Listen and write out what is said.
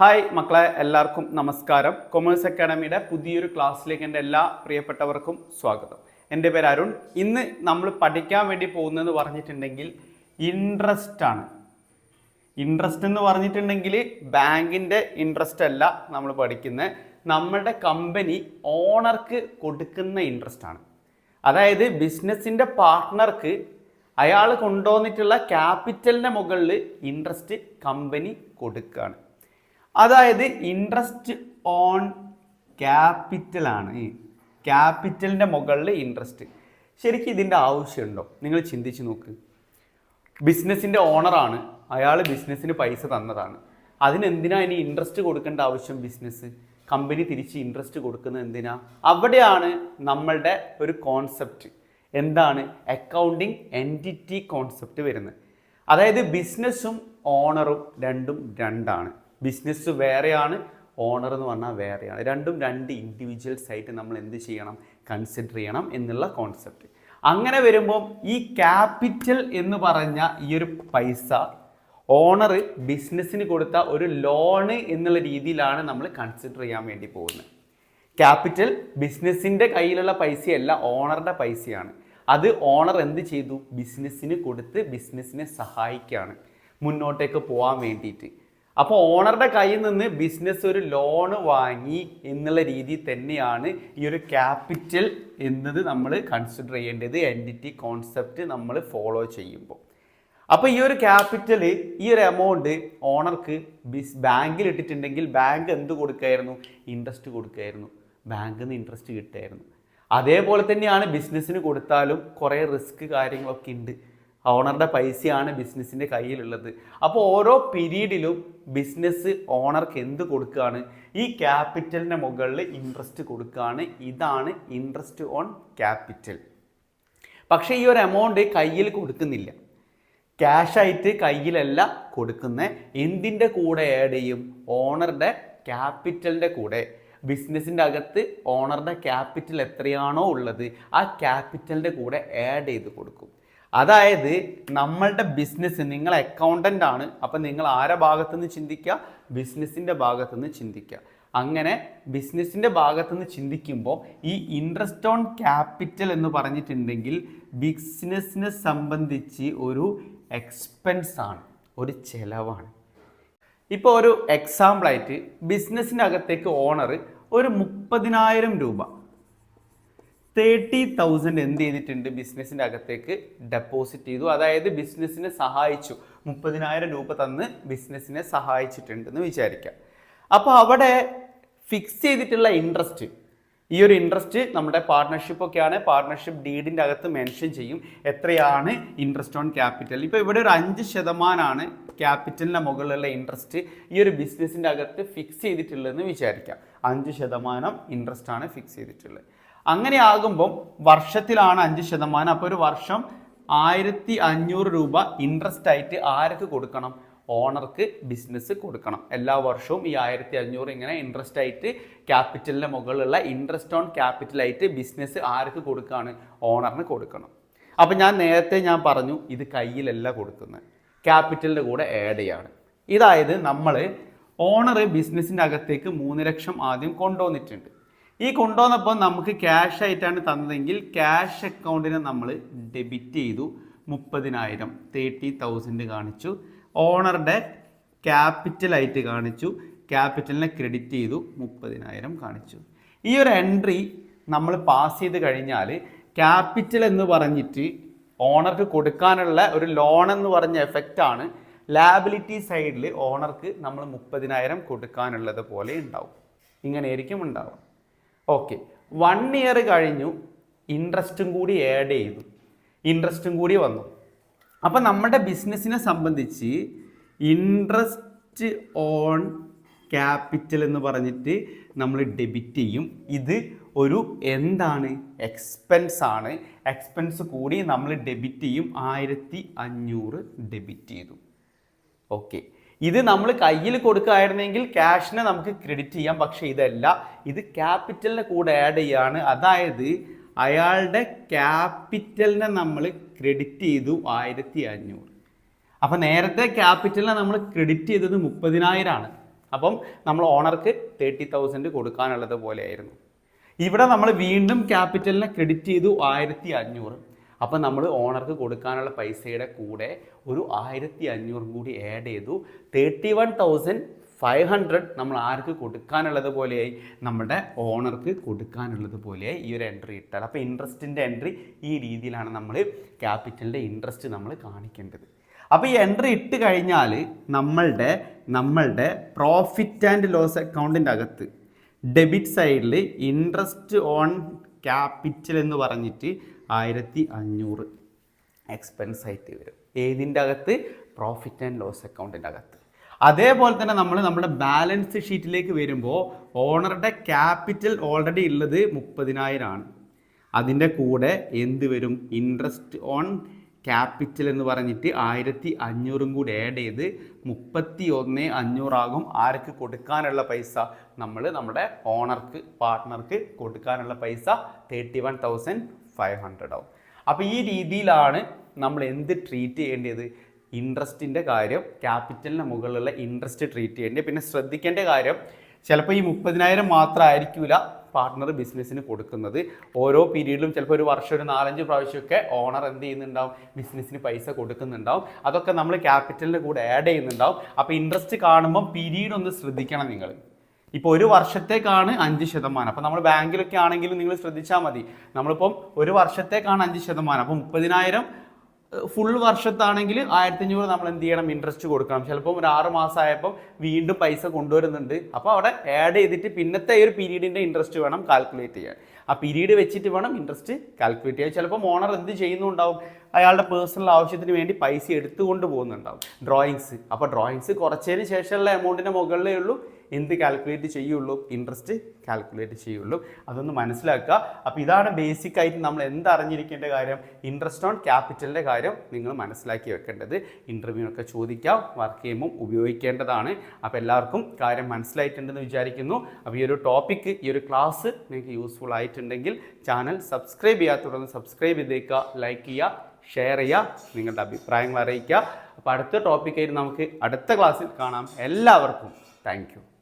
Hi മക്കളെ എല്ലാവർക്കും നമസ്കാരം. കൊമേഴ്സ് അക്കാഡമിയുടെ പുതിയൊരു ക്ലാസ്സിലേക്ക് എന്റെ എല്ലാ പ്രിയപ്പെട്ടവർക്കും സ്വാഗതം. എന്റെ പേര് അരുൺ. ഇന്ന് നമ്മൾ പഠിക്കാൻ വേണ്ടി പോകുന്നതെന്ന് പറഞ്ഞിട്ടുണ്ടെങ്കിൽ ഇൻട്രസ്റ്റ് ആണ്. ഇൻട്രസ്റ്റ് എന്ന് പറഞ്ഞിട്ടുണ്ടെങ്കിൽ ബാങ്കിന്റെ ഇൻട്രസ്റ്റ് അല്ല നമ്മൾ പഠിക്കുന്നത്. നമ്മളുടെ കമ്പനി ഓണർക്ക് കൊടുക്കുന്ന ഇൻട്രസ്റ്റ് ആണ്. അതായത് ബിസിനസ്സിന്റെ പാർട്ട്ണർക്ക് അയാൾ കൊണ്ടുവന്നിട്ടുള്ള ക്യാപിറ്റലിന്റെ മുകളിൽ ഇൻട്രസ്റ്റ് കമ്പനി കൊടുക്കുകയാണ്. അതായത് ഇൻട്രസ്റ്റ് ഓൺ ക്യാപിറ്റൽ ക്യാപിറ്റലാണ് ക്യാപിറ്റലിന്റെ മുകളിൽ ഇൻട്രസ്റ്റ് ശരിക്കും ഇതിന്റെ ആവശ്യമുണ്ടോ? നിങ്ങൾ ചിന്തിച്ച് നോക്ക്. ബിസിനസ്സിന്റെ ഓണറാണ് അയാൾ ബിസിനസ്സിന് പൈസ തന്നതാണ്. അതിനെന്തിനാ ഇനി ഇൻട്രസ്റ്റ് കൊടുക്കേണ്ട ആവശ്യം ബിസിനസ് കമ്പനി തിരിച്ച് ഇൻട്രസ്റ്റ് കൊടുക്കുന്നത് എന്തിനാ? അവിടെയാണ് നമ്മളുടെ ഒരു കോൺസെപ്റ്റ് എന്താണ്? അക്കൗണ്ടിങ് എന്റിറ്റി കോൺസെപ്റ്റ് വരുന്നത്. അതായത് ബിസിനസ്സും ഓണറും രണ്ടും രണ്ടാണ്. ബിസിനസ് വേറെയാണ് ഓണർ എന്ന് പറഞ്ഞാൽ വേറെയാണ്. രണ്ടും രണ്ട് ഇൻഡിവിജ്വൽസ് ആയിട്ട് നമ്മൾ എന്ത് ചെയ്യണം കൺസിഡർ ചെയ്യണം എന്നുള്ള കോൺസെപ്റ്റ് അങ്ങനെ വരുമ്പോൾ ഈ ക്യാപിറ്റൽ എന്ന് പറഞ്ഞ ഈ ഒരു പൈസ ഓണർ ബിസിനസ്സിന് കൊടുത്ത ഒരു ലോണ് എന്നുള്ള രീതിയിലാണ് നമ്മൾ കൺസിഡർ ചെയ്യാൻ വേണ്ടി പോകുന്നത്. ക്യാപിറ്റൽ ബിസിനസ്സിന്റെ കയ്യിലുള്ള പൈസയല്ല ഓണറുടെ പൈസയാണ്. അത് ഓണർ എന്ത് ചെയ്തു? ബിസിനസ്സിന് കൊടുത്ത് ബിസിനസ്സിനെ സഹായിക്കുകയാണ്. മുന്നോട്ടേക്ക് പോകാൻ വേണ്ടിയിട്ട്. അപ്പോൾ ഓണറുടെ കയ്യിൽ നിന്ന് ബിസിനസ് ഒരു ലോണ് വാങ്ങി എന്നുള്ള രീതി തന്നെയാണ് ഈ ഒരു ക്യാപിറ്റൽ എന്നത് നമ്മൾ കൺസിഡർ ചെയ്യേണ്ടത് എന്റിറ്റി കോൺസെപ്റ്റ് നമ്മൾ ഫോളോ ചെയ്യുമ്പോൾ. അപ്പോൾ ഈ ഒരു ക്യാപിറ്റൽ ഈ ഒരു എമൗണ്ട് ഓണർക്ക് ബിസ് ബാങ്കിൽ ഇട്ടിട്ടുണ്ടെങ്കിൽ ബാങ്ക് എന്ത് കൊടുക്കായിരുന്നു? ഇൻട്രസ്റ്റ് കൊടുക്കായിരുന്നു. ബാങ്കിൽ നിന്ന് ഇൻട്രസ്റ്റ് കിട്ടായിരുന്നു. അതേപോലെ തന്നെയാണ് ബിസിനസ്സിന് കൊടുത്താലും കുറേ റിസ്ക് കാര്യങ്ങളൊക്കെ ഉണ്ട്. ഓണറുടെ പൈസയാണ് ബിസിനസ്സിന്റെ കയ്യിലുള്ളത്. അപ്പോൾ ഓരോ പീരീഡിലും ബിസിനസ് ഓണർക്ക് എന്ത് കൊടുക്കുകയാണ് ഈ ക്യാപിറ്റലിന്റെ മുകളിൽ ഇൻട്രസ്റ്റ് കൊടുക്കുകയാണ് ഇതാണ് ഇൻട്രസ്റ്റ് ഓൺ ക്യാപിറ്റൽ പക്ഷേ ഈ ഒരു എമൗണ്ട് കയ്യിൽ കൊടുക്കുന്നില്ല. ക്യാഷായിട്ട് കയ്യിലല്ല കൊടുക്കുന്നത് എന്തിന്റെ കൂടെ ആഡ് ചെയ്യും ഓണറുടെ ക്യാപിറ്റലിന്റെ കൂടെ. ബിസിനസ്സിന്റെ അകത്ത് ഓണറുടെ ക്യാപിറ്റൽ എത്രയാണോ ഉള്ളത് ആ ക്യാപിറ്റലിന്റെ കൂടെ ആഡ് ചെയ്ത് കൊടുക്കും. അതായത് നമ്മളുടെ ബിസിനസ് നിങ്ങൾ അക്കൗണ്ടന്റ് ആണ്. അപ്പം നിങ്ങൾ ആരെ ഭാഗത്തുനിന്ന് ചിന്തിക്കുക? ബിസിനസ്സിന്റെ ഭാഗത്തുനിന്ന് ചിന്തിക്കുക. അങ്ങനെ ബിസിനസ്സിന്റെ ഭാഗത്തുനിന്ന് ചിന്തിക്കുമ്പോൾ ഈ ഇൻട്രസ്റ്റ് ഓൺ ക്യാപിറ്റൽ എന്ന് പറഞ്ഞിട്ടുണ്ടെങ്കിൽ ബിസിനസ്സിനെ സംബന്ധിച്ച് ഒരു എക്സ്പെൻസ് ആണ്. ഒരു ചെലവാണ്. ഇപ്പോൾ ഒരു എക്സാമ്പിളായിട്ട് ബിസിനസ്സിന്റെ അകത്തേക്ക് ഓണർ ഒരു മുപ്പതിനായിരം രൂപ. തേർട്ടി തൗസൻഡ് എന്ത് ചെയ്തിട്ടുണ്ട്? ബിസിനസ്സിന്റെ അകത്തേക്ക് ഡെപ്പോസിറ്റ് ചെയ്തു. അതായത് ബിസിനസ്സിനെ സഹായിച്ചു. മുപ്പതിനായിരം രൂപ തന്ന് ബിസിനസ്സിനെ സഹായിച്ചിട്ടുണ്ടെന്ന് വിചാരിക്കാം. അപ്പോൾ അവിടെ ഫിക്സ് ചെയ്തിട്ടുള്ള ഇൻട്രസ്റ്റ് ഈ ഒരു ഇൻട്രസ്റ്റ് നമ്മുടെ പാർട്ട്ണർഷിപ്പ് ഒക്കെയാണ്. പാർട്ട്ണർഷിപ്പ് ഡീഡിന്റെ അകത്ത് മെൻഷൻ ചെയ്യും. എത്രയാണ് ഇൻട്രസ്റ്റ് ഓൺ ക്യാപിറ്റൽ ഇപ്പോൾ ഇവിടെ ഒരു അഞ്ച് ശതമാനമാണ് ക്യാപിറ്റലിന്റെ മുകളിലുള്ള ഇൻട്രസ്റ്റ് ഈ ഒരു ബിസിനസ്സിന്റെ അകത്ത് ഫിക്സ് ചെയ്തിട്ടുള്ളതെന്ന് വിചാരിക്കാം. അഞ്ച് ശതമാനം ഇൻട്രസ്റ്റ് ആണ് ഫിക്സ് ചെയ്തിട്ടുള്ളത്. അങ്ങനെ ആകുമ്പം വർഷത്തിലാണ് അഞ്ച് ശതമാനം. അപ്പോൾ ഒരു വർഷം ആയിരത്തി അഞ്ഞൂറ് രൂപ ഇൻട്രസ്റ്റ് ആയിട്ട് ആർക്ക് കൊടുക്കണം? ഓണർക്ക് ബിസിനസ് കൊടുക്കണം. എല്ലാ വർഷവും ഈ ആയിരത്തി അഞ്ഞൂറ് ഇങ്ങനെ ഇൻട്രസ്റ്റ് ആയിട്ട് ക്യാപിറ്റലിന്റെ മുകളിലുള്ള ഇൻട്രസ്റ്റ് ഓൺ ക്യാപിറ്റൽ ആയിട്ട് ബിസിനസ് ആർക്ക് കൊടുക്കുകയാണ് ഓണറിന് കൊടുക്കണം. അപ്പം ഞാൻ നേരത്തെ ഞാൻ പറഞ്ഞു ഇത് കയ്യിലല്ല കൊടുക്കുന്നത്. ക്യാപിറ്റലിന്റെ കൂടെ ആഡ് ചെയ്യാണ്. ഇതായത് നമ്മൾ ഓണർ ബിസിനസ്സിന്റെ അകത്തേക്ക് മൂന്ന് ലക്ഷം ആദ്യം കൊണ്ടുവന്നിട്ടുണ്ട്. ഈ കൊണ്ടുവന്നപ്പോൾ നമുക്ക് ക്യാഷ് ആയിട്ടാണ് തന്നതെങ്കിൽ ക്യാഷ് അക്കൗണ്ടിനെ നമ്മൾ ഡെബിറ്റ് ചെയ്തു. മുപ്പതിനായിരം തേർട്ടി തൗസൻഡ് കാണിച്ചു. ഓണറുടെ ക്യാപിറ്റലായിട്ട് കാണിച്ചു. ക്യാപിറ്റലിനെ ക്രെഡിറ്റ് ചെയ്തു. മുപ്പതിനായിരം കാണിച്ചു. ഈ ഒരു എൻട്രി നമ്മൾ പാസ് ചെയ്ത് കഴിഞ്ഞാൽ ക്യാപിറ്റൽ എന്ന് പറഞ്ഞിട്ട് ഓണർക്ക് കൊടുക്കാനുള്ള ഒരു ലോൺ എന്ന് പറഞ്ഞ എഫക്റ്റാണ് ലാബിലിറ്റി സൈഡിൽ ഓണർക്ക് നമ്മൾ മുപ്പതിനായിരം കൊടുക്കാനുള്ളത് പോലെ ഉണ്ടാവും. ഇങ്ങനെയായിരിക്കും ഉണ്ടാവുക. ഓക്കെ വൺ ഇയർ കഴിഞ്ഞു ഇൻട്രസ്റ്റും കൂടി ആഡ് ചെയ്തു. ഇൻട്രസ്റ്റും കൂടി വന്നു. അപ്പം നമ്മുടെ ബിസിനസ്സിനെ സംബന്ധിച്ച് ഇൻട്രസ്റ്റ് ഓൺ ക്യാപിറ്റൽ എന്ന് പറഞ്ഞിട്ട് നമ്മൾ ഡെബിറ്റ് ചെയ്യും. ഇത് ഒരു എന്താണ്? എക്സ്പെൻസ് ആണ്. എക്സ്പെൻസ് കൂടി നമ്മൾ ഡെബിറ്റ് ചെയ്യും. ആയിരത്തി അഞ്ഞൂറ് ഡെബിറ്റ് ചെയ്തു. ഓക്കെ ഇത് നമ്മൾ കയ്യിൽ കൊടുക്കുകയായിരുന്നെങ്കിൽ ക്യാഷിനെ നമുക്ക് ക്രെഡിറ്റ് ചെയ്യാം. പക്ഷേ ഇതല്ല. ഇത് ക്യാപിറ്റലിന്റെ കൂടെ ആഡ് ചെയ്യാണ്. അതായത് അയാളുടെ ക്യാപിറ്റലിനെ നമ്മൾ ക്രെഡിറ്റ് ചെയ്തു ആയിരത്തി അഞ്ഞൂറ് അപ്പം നേരത്തെ ക്യാപിറ്റലിനെ നമ്മൾ ക്രെഡിറ്റ് ചെയ്തത് മുപ്പതിനായിരമാണ് അപ്പം നമ്മൾ ഓണർക്ക് തേർട്ടി തൗസൻഡ് കൊടുക്കാനുള്ളത് പോലെയായിരുന്നു. ഇവിടെ നമ്മൾ വീണ്ടും ക്യാപിറ്റലിനെ ക്രെഡിറ്റ് ചെയ്തു ആയിരത്തി അഞ്ഞൂറ് അപ്പം നമ്മൾ ഓണർക്ക് കൊടുക്കാനുള്ള പൈസയുടെ കൂടെ ഒരു ആയിരത്തി അഞ്ഞൂറും കൂടി ആഡ് ചെയ്തു. Thirty one thousand five hundred നമ്മൾ ആർക്ക് കൊടുക്കാനുള്ളത് പോലെയായി? നമ്മുടെ ഓണർക്ക് കൊടുക്കാനുള്ളത് പോലെയായി ഈ ഒരു എൻട്രി ഇട്ടാൽ. അപ്പോൾ ഇൻട്രസ്റ്റിന്റെ എൻട്രി ഈ രീതിയിലാണ് നമ്മൾ ക്യാപിറ്റലിന്റെ ഇൻട്രസ്റ്റ് നമ്മൾ കാണിക്കേണ്ടത്. അപ്പോൾ ഈ എൻട്രി ഇട്ട് കഴിഞ്ഞാൽ നമ്മളുടെ നമ്മളുടെ പ്രോഫിറ്റ് ആൻഡ് ലോസ് അക്കൗണ്ടിന്റെ അകത്ത് ഡെബിറ്റ് സൈഡിൽ ഇൻട്രസ്റ്റ് ഓൺ ക്യാപിറ്റൽ എന്ന് പറഞ്ഞിട്ട് ആയിരത്തി അഞ്ഞൂറ് എക്സ്പെൻസ് ആയിട്ട് വരും. ഏതിന്റെ അകത്ത്? പ്രോഫിറ്റ് ആൻഡ് ലോസ് അക്കൗണ്ടിന്റെ അകത്ത്. അതേപോലെ തന്നെ നമ്മൾ നമ്മുടെ ബാലൻസ് ഷീറ്റിലേക്ക് വരുമ്പോൾ ഓണറുടെ ക്യാപിറ്റൽ ഓൾറെഡി ഉള്ളത് മുപ്പതിനായിരമാണ് അതിന്റെ കൂടെ എന്ത് വരും? ഇൻട്രസ്റ്റ് ഓൺ ക്യാപിറ്റൽ എന്ന് പറഞ്ഞിട്ട് ആയിരത്തി അഞ്ഞൂറും കൂടി ആഡ് ചെയ്ത് മുപ്പത്തി ഒന്ന് അഞ്ഞൂറാകും. ആർക്ക് കൊടുക്കാനുള്ള പൈസ? നമ്മൾ നമ്മുടെ ഓണർക്ക് പാർട്ട്ണർക്ക് കൊടുക്കാനുള്ള പൈസ. Thirty one thousand five hundred ആവും. അപ്പോൾ ഈ രീതിയിലാണ് നമ്മൾ എന്ത് ട്രീറ്റ് ചെയ്യേണ്ടത്? ഇൻട്രസ്റ്റിന്റെ കാര്യം ക്യാപിറ്റലിന് മുകളിലുള്ള ഇൻട്രസ്റ്റ് ട്രീറ്റ് ചെയ്യേണ്ടത്. പിന്നെ ശ്രദ്ധിക്കേണ്ട കാര്യം ചിലപ്പോൾ ഈ മുപ്പതിനായിരം മാത്രമായിരിക്കില്ല പാർട്ട്ണർ ബിസിനസ്സിന് കൊടുക്കുന്നത്. ഓരോ പീരീഡിലും ചിലപ്പോൾ ഒരു വർഷം ഒരു നാലഞ്ച് പ്രാവശ്യമൊക്കെ ഓണർ എന്ത് ചെയ്യുന്നുണ്ടാവും? ബിസിനസ്സിന് പൈസ കൊടുക്കുന്നുണ്ടാവും. അതൊക്കെ നമ്മൾ ക്യാപിറ്റലിന്റെ കൂടെ ആഡ് ചെയ്യുന്നുണ്ടാവും. അപ്പോൾ ഇൻട്രസ്റ്റ് കാണുമ്പോൾ പീരീഡ് ഒന്ന് ശ്രദ്ധിക്കണം നിങ്ങൾ. ഇപ്പോൾ ഒരു വർഷത്തേക്കാണ് അഞ്ച് ശതമാനം. അപ്പോൾ നമ്മൾ ബാങ്കിലൊക്കെ ആണെങ്കിലും നിങ്ങൾ ശ്രദ്ധിച്ചാൽ മതി. നമ്മളിപ്പം ഒരു വർഷത്തേക്കാണ് അഞ്ച് ശതമാനം. അപ്പോൾ മുപ്പതിനായിരം ഫുൾ വർഷത്താണെങ്കിൽ ആയിരത്തി അഞ്ഞൂറ് നമ്മൾ എന്ത് ചെയ്യണം? ഇൻട്രസ്റ്റ് കൊടുക്കണം. ചിലപ്പോൾ ഒരു ആറ് മാസമായപ്പോൾ വീണ്ടും പൈസ കൊണ്ടുവരുന്നുണ്ട്. അപ്പോൾ അവിടെ ആഡ് ചെയ്തിട്ട് പിന്നത്തെ ഒരു പീരീഡിന്റെ ഇൻട്രസ്റ്റ് വേണം കാൽക്കുലേറ്റ് ചെയ്യാൻ. ആ പീരീഡ് വെച്ചിട്ട് വേണം ഇൻട്രസ്റ്റ് കാൽക്കുലേറ്റ് ചെയ്യാൻ. ചിലപ്പോൾ ഓണർ എന്ത് ചെയ്യുന്നുണ്ടാവും? അയാളുടെ പേഴ്സണൽ ആവശ്യത്തിന് വേണ്ടി പൈസ എടുത്തുകൊണ്ട് പോകുന്നുണ്ടാവും. ഡ്രോയിങ്സ് അപ്പോൾ ഡ്രോയിങ്സ് കുറച്ചതിന് ശേഷമുള്ള എമൗണ്ടിന്റെ മുകളിലേ ഉള്ളൂ. എന്ത് കാൽക്കുലേറ്റ് ചെയ്യുള്ളൂ? ഇൻട്രസ്റ്റ് കാൽക്കുലേറ്റ് ചെയ്യുള്ളൂ. അതൊന്ന് മനസ്സിലാക്കുക. അപ്പോൾ ഇതാണ് ബേസിക് ആയിട്ട് നമ്മൾ എന്ത് അറിഞ്ഞിരിക്കേണ്ട കാര്യം? ഇൻട്രസ്റ്റ് ഓൺ ക്യാപിറ്റലിന്റെ കാര്യം നിങ്ങൾ മനസ്സിലാക്കി വെക്കേണ്ടത്. ഇന്റർവ്യൂവിനൊക്കെ ചോദിക്കാം. വർക്ക് ചെയ്യുമ്പോൾ ഉപയോഗിക്കേണ്ടതാണ്. അപ്പോൾ എല്ലാവർക്കും കാര്യം മനസ്സിലായിട്ടുണ്ടെന്ന് വിചാരിക്കുന്നു. അപ്പോൾ ഈ ഒരു ടോപ്പിക്ക് ഈ ഒരു ക്ലാസ് നിങ്ങൾക്ക് യൂസ്ഫുൾ ആയിട്ടുണ്ടെങ്കിൽ ചാനൽ സബ്സ്ക്രൈബ് ചെയ്യാത്തുടർന്ന് സബ്സ്ക്രൈബ് ചെയ്തേക്കുക. ലൈക്ക് ചെയ്യുക ഷെയർ ചെയ്യുക നിങ്ങളുടെ അഭിപ്രായങ്ങൾ അറിയിക്കുക. അപ്പോൾ അടുത്ത ടോപ്പിക്കായിട്ട് നമുക്ക് അടുത്ത ക്ലാസ്സിൽ കാണാം. എല്ലാവർക്കും താങ്ക്